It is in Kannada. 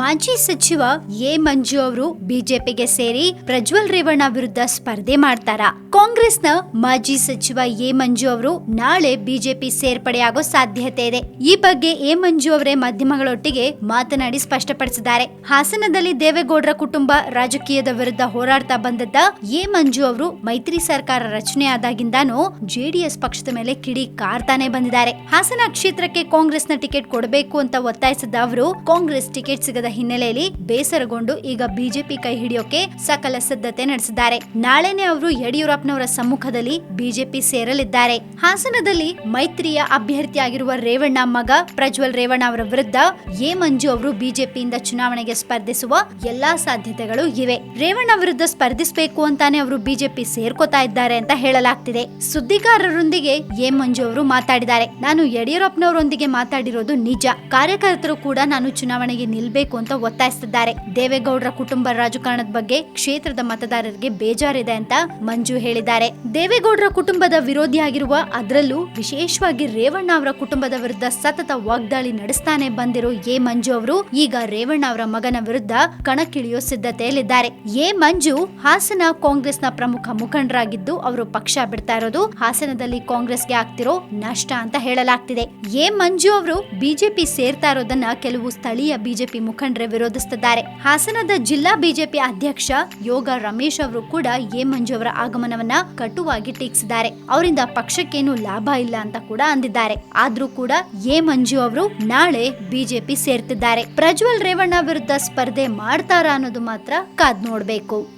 ಮಾಜಿ ಸಚಿವ ಎ ಮಂಜು ಅವರು ಬಿಜೆಪಿಗೆ ಸೇರಿ ಪ್ರಜ್ವಲ್ ರೇವಣ್ಣ ವಿರುದ್ಧ ಸ್ಪರ್ಧೆ ಮಾಡ್ತಾರ? ಕಾಂಗ್ರೆಸ್ನ ಮಾಜಿ ಸಚಿವ ಎ ಮಂಜು ಅವರು ನಾಳೆ ಬಿಜೆಪಿ ಸೇರ್ಪಡೆಯಾಗೋ ಸಾಧ್ಯತೆ ಇದೆ. ಈ ಬಗ್ಗೆ ಎ ಮಂಜು ಅವರೇ ಮಾಧ್ಯಮಗಳೊಟ್ಟಿಗೆ ಮಾತನಾಡಿ ಸ್ಪಷ್ಟಪಡಿಸಿದ್ದಾರೆ. ಹಾಸನದಲ್ಲಿ ದೇವೇಗೌಡರ ಕುಟುಂಬ ರಾಜಕೀಯದ ವಿರುದ್ಧ ಹೋರಾಡ್ತಾ ಬಂದದ್ದ ಎ ಮಂಜು ಅವರು ಮೈತ್ರಿ ಸರ್ಕಾರ ರಚನೆ ಆದಾಗಿಂದಾನು ಜೆಡಿಎಸ್ ಪಕ್ಷದ ಮೇಲೆ ಕಿಡಿ ಕಾರ್ತಾನೆ ಬಂದಿದ್ದಾರೆ. ಹಾಸನ ಕ್ಷೇತ್ರಕ್ಕೆ ಕಾಂಗ್ರೆಸ್ನ ಟಿಕೆಟ್ ಕೊಡಬೇಕು ಅಂತ ಒತ್ತಾಯಿಸಿದ ಅವರು ಕಾಂಗ್ರೆಸ್ ಟಿಕೆಟ್ ಸಿಗದ ಹಿನ್ನೆಲೆಯಲ್ಲಿ ಬೇಸರಗೊಂಡು ಈಗ ಬಿಜೆಪಿ ಕೈ ಹಿಡಿಯೋಕೆ ಸಕಲ ಸಿದ್ಧತೆ ನಡೆಸಿದ್ದಾರೆ. ನಾಳೆನೇ ಅವರು ಯಡಿಯೂರಪ್ಪನವರ ಸಮ್ಮುಖದಲ್ಲಿ ಬಿಜೆಪಿ ಸೇರಲಿದ್ದಾರೆ. ಹಾಸನದಲ್ಲಿ ಮೈತ್ರಿಯ ಅಭ್ಯರ್ಥಿಯಾಗಿರುವ ರೇವಣ್ಣ ಮಗ ಪ್ರಜ್ವಲ್ ರೇವಣ್ಣ ಅವರ ವಿರುದ್ಧ ಎ ಮಂಜು ಅವರು ಬಿಜೆಪಿಯಿಂದ ಚುನಾವಣೆಗೆ ಸ್ಪರ್ಧಿಸುವ ಎಲ್ಲಾ ಸಾಧ್ಯತೆಗಳು ಇವೆ. ರೇವಣ್ಣ ವಿರುದ್ಧ ಸ್ಪರ್ಧಿಸಬೇಕು ಅಂತಾನೆ ಅವರು ಬಿಜೆಪಿ ಸೇರ್ಕೋತಾ ಇದ್ದಾರೆ ಅಂತ ಹೇಳಲಾಗ್ತಿದೆ. ಸುದ್ದಿಗಾರರೊಂದಿಗೆ ಎ ಮಂಜು ಅವರು ಮಾತಾಡಿದ್ದಾರೆ. ನಾನು ಯಡಿಯೂರಪ್ಪನವರೊಂದಿಗೆ ಮಾತಾಡಿರೋದು ನಿಜ. ಕಾರ್ಯಕರ್ತರು ಕೂಡ ನಾನು ಚುನಾವಣೆಗೆ ನಿಲ್ಬೇಕು ಅಂತ ಒತ್ತಾಯಿಸುತ್ತಿದ್ದಾರೆ. ದೇವೇಗೌಡರ ಕುಟುಂಬ ರಾಜಕಾರಣದ ಬಗ್ಗೆ ಕ್ಷೇತ್ರದ ಮತದಾರರಿಗೆ ಬೇಜಾರಿದೆ ಅಂತ ಮಂಜು ಹೇಳಿದ್ದಾರೆ. ದೇವೇಗೌಡರ ಕುಟುಂಬದ ವಿರೋಧಿಯಾಗಿರುವ ಅದರಲ್ಲೂ ವಿಶೇಷವಾಗಿ ರೇವಣ್ಣ ಅವರ ಕುಟುಂಬದ ವಿರುದ್ಧ ಸತತ ವಾಗ್ದಾಳಿ ನಡೆಸ್ತಾನೆ ಬಂದಿರೋ ಎ ಮಂಜು ಅವರು ಈಗ ರೇವಣ್ಣ ಅವರ ಮಗನ ವಿರುದ್ಧ ಕಣಕ್ಕಿಳಿಯೋ ಸಿದ್ಧತೆಯಲ್ಲಿದ್ದಾರೆ. ಎ ಮಂಜು ಹಾಸನ ಕಾಂಗ್ರೆಸ್ನ ಪ್ರಮುಖ ಮುಖಂಡರಾಗಿದ್ದು ಅವರು ಪಕ್ಷ ಬಿಡ್ತಾ ಇರೋದು ಹಾಸನದಲ್ಲಿ ಕಾಂಗ್ರೆಸ್ಗೆ ಆಗ್ತಿರೋ ನಷ್ಟ ಅಂತ ಹೇಳಲಾಗ್ತಿದೆ. ಎ ಮಂಜು ಅವರು ಬಿಜೆಪಿ ಸೇರ್ತಾ ಇರೋದನ್ನ ಕೆಲವು ಸ್ಥಳೀಯ ಬಿಜೆಪಿ ಮುಖಂಡರೇ ವಿರೋಧಿಸುತ್ತಿದ್ದಾರೆ. ಹಾಸನದ ಜಿಲ್ಲಾ ಬಿಜೆಪಿ ಅಧ್ಯಕ್ಷ ಯೋಗ ರಮೇಶ್ ಅವರು ಕೂಡ ಎ ಮಂಜು ಅವರ ಆಗಮನವನ್ನ ಕಟುವಾಗಿ ಟೀಕಿಸಿದ್ದಾರೆ. ಅವರಿಂದ ಪಕ್ಷಕ್ಕೇನು ಲಾಭ ಇಲ್ಲ ಅಂತ ಕೂಡ ಅಂದಿದ್ದಾರೆ. ಆದ್ರೂ ಕೂಡ ಎ ಮಂಜು ಅವರು ನಾಳೆ ಬಿಜೆಪಿ ಸೇರ್ತಿದ್ದಾರೆ. ಪ್ರಜ್ವಲ್ ರೇವಣ್ಣ ವಿರುದ್ಧ ಸ್ಪರ್ಧೆ ಮಾಡ್ತಾರಾ ಅನ್ನೋದು ಮಾತ್ರ ಕಾದ್ ನೋಡ್ಬೇಕು.